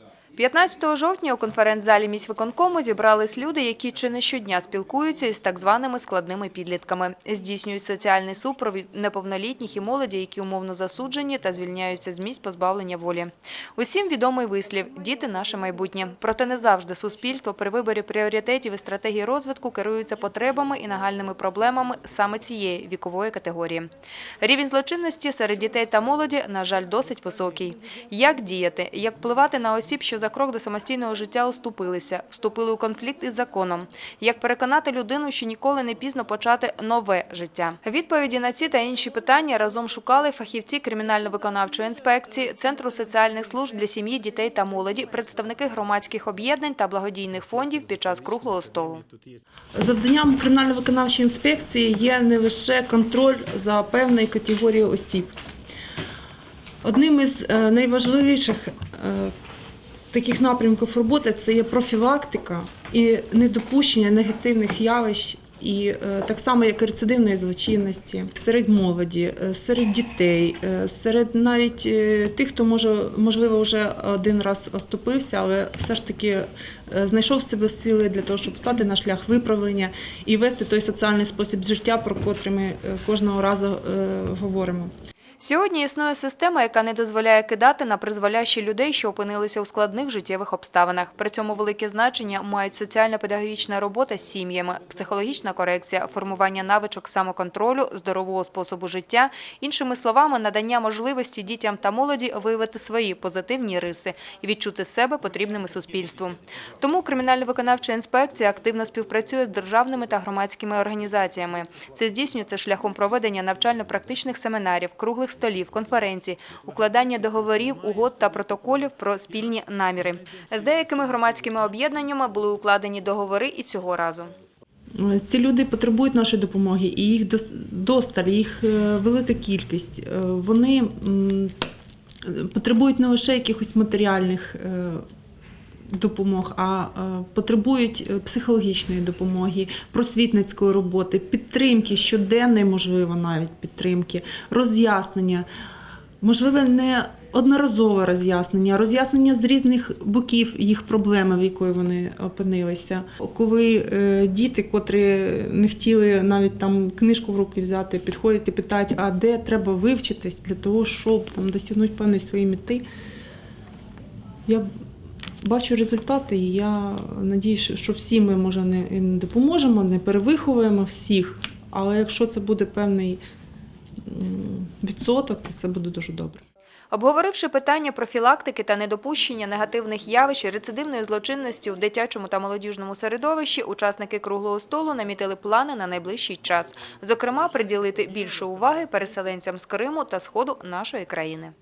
verdad. 15 жовтня у конференц-залі міськвиконкому зібрались люди, які чи не щодня спілкуються із так званими складними підлітками, здійснюють соціальний супровід неповнолітніх і молоді, які умовно засуджені та звільняються з місць позбавлення волі. Усім відомий вислів «Діти – наше майбутнє». Проте не завжди суспільство при виборі пріоритетів і стратегії розвитку керується потребами і нагальними проблемами саме цієї вікової категорії. Рівень злочинності серед дітей та молоді, на жаль, досить високий. Як діяти? Як впливати на осіб, що за крок до самостійного життя оступилися, вступили у конфлікт із законом? Як переконати людину, що ніколи не пізно почати нове життя? Відповіді на ці та інші питання разом шукали фахівці кримінально-виконавчої інспекції, Центру соціальних служб для сім'ї, дітей та молоді, представники громадських об'єднань та благодійних фондів під час круглого столу. Завданням кримінально-виконавчої інспекції є не лише контроль за певною категорією осіб. Одним із е, найважливіших е, таких напрямків роботи це є профілактика і недопущення негативних явищ. І е, так само, як і рецидивної злочинності серед молоді, е, серед дітей, е, серед навіть тих, хто може можливо вже один раз оступився, але все ж таки знайшов в себе сили для того, щоб стати на шлях виправлення і вести той соціальний спосіб життя, про котрий ми кожного разу говоримо. Сьогодні існує система, яка не дозволяє кидати на призволящі людей, що опинилися у складних життєвих обставинах. При цьому велике значення мають соціально-педагогічна робота з сім'ями, психологічна корекція, формування навичок самоконтролю, здорового способу життя, іншими словами, надання можливості дітям та молоді виявити свої позитивні риси і відчути себе потрібними суспільству. Тому кримінально-виконавча інспекція активно співпрацює з державними та громадськими організаціями. Це здійснюється шляхом проведення навчально-практичних семінарів, круглих столів, конференцій, укладання договорів, угод та протоколів про спільні наміри. З деякими громадськими об'єднаннями були укладені договори і цього разу. Ці люди потребують нашої допомоги, і їх дос- досталь, їх е, велика кількість. Е, Вони потребують не лише якихось матеріальних е, допомог, а е, потребують е, психологічної допомоги, просвітницької роботи, підтримки, щоденної, можливо, навіть підтримки, роз'яснення. Можливе не одноразове роз'яснення, роз'яснення з різних боків їх проблеми, в якої вони опинилися. Коли е, діти, котрі не хотіли навіть там книжку в руки взяти, підходять і питають, а де треба вивчитись для того, щоб там досягнути певної своєї мети, я бачу результати, і я надіюся, що всі ми може не допоможемо, не перевиховуємо всіх. Але якщо це буде певний відсоток, то це буде дуже добре. Обговоривши питання профілактики та недопущення негативних явищ рецидивної злочинності в дитячому та молодіжному середовищі, учасники круглого столу намітили плани на найближчий час. Зокрема, приділити більше уваги переселенцям з Криму та сходу нашої країни.